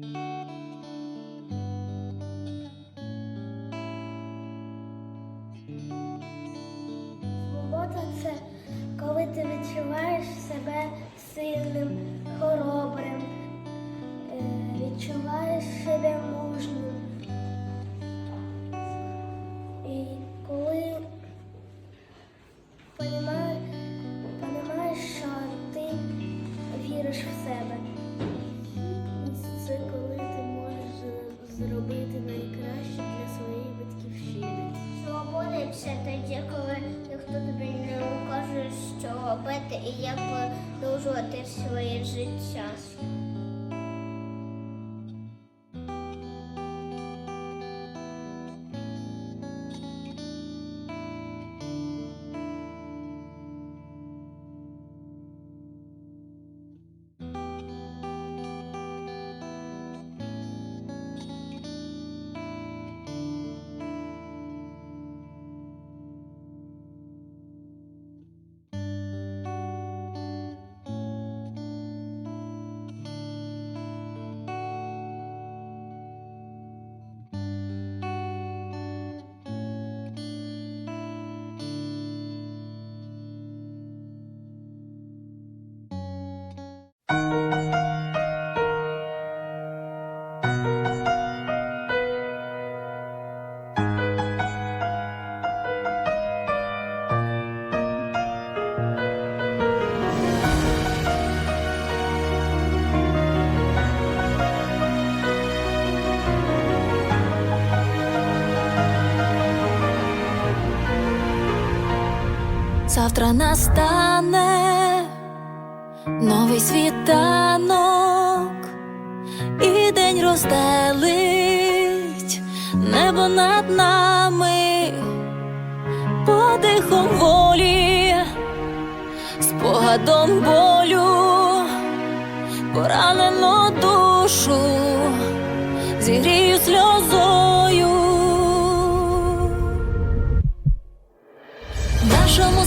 Свобода це коли ти відчуваєш себе сильним, хоробрим, е, відчуваєш себе мужнім. І коли понімаєш, що ти віриш в себе. Це коли ти можеш зробити найкраще для своєї батьківщини. Свобода тоді, коли ніхто тобі не каже, що робити і як продовжувати своє життя. Завтра настане новий світанок, і день розстелить небо над нами, подихом волі, спогадом болю, поранену душу, зігрію сльозою.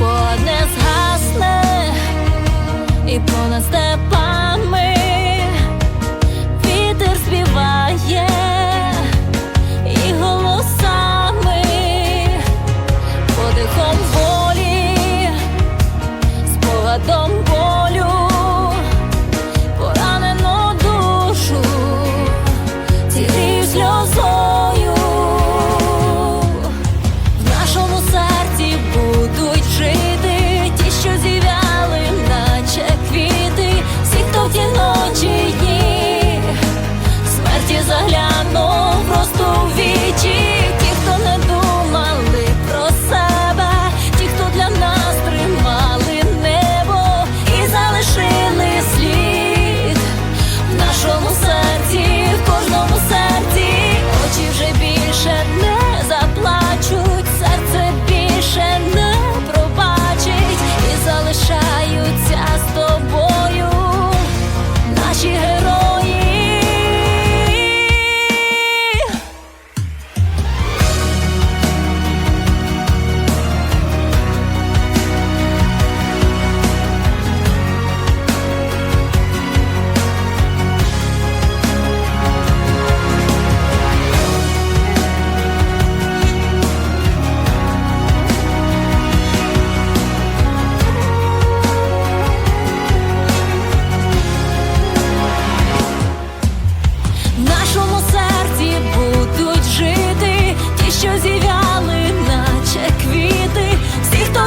спогад не згасне і понад степами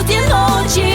квіти, всі, хто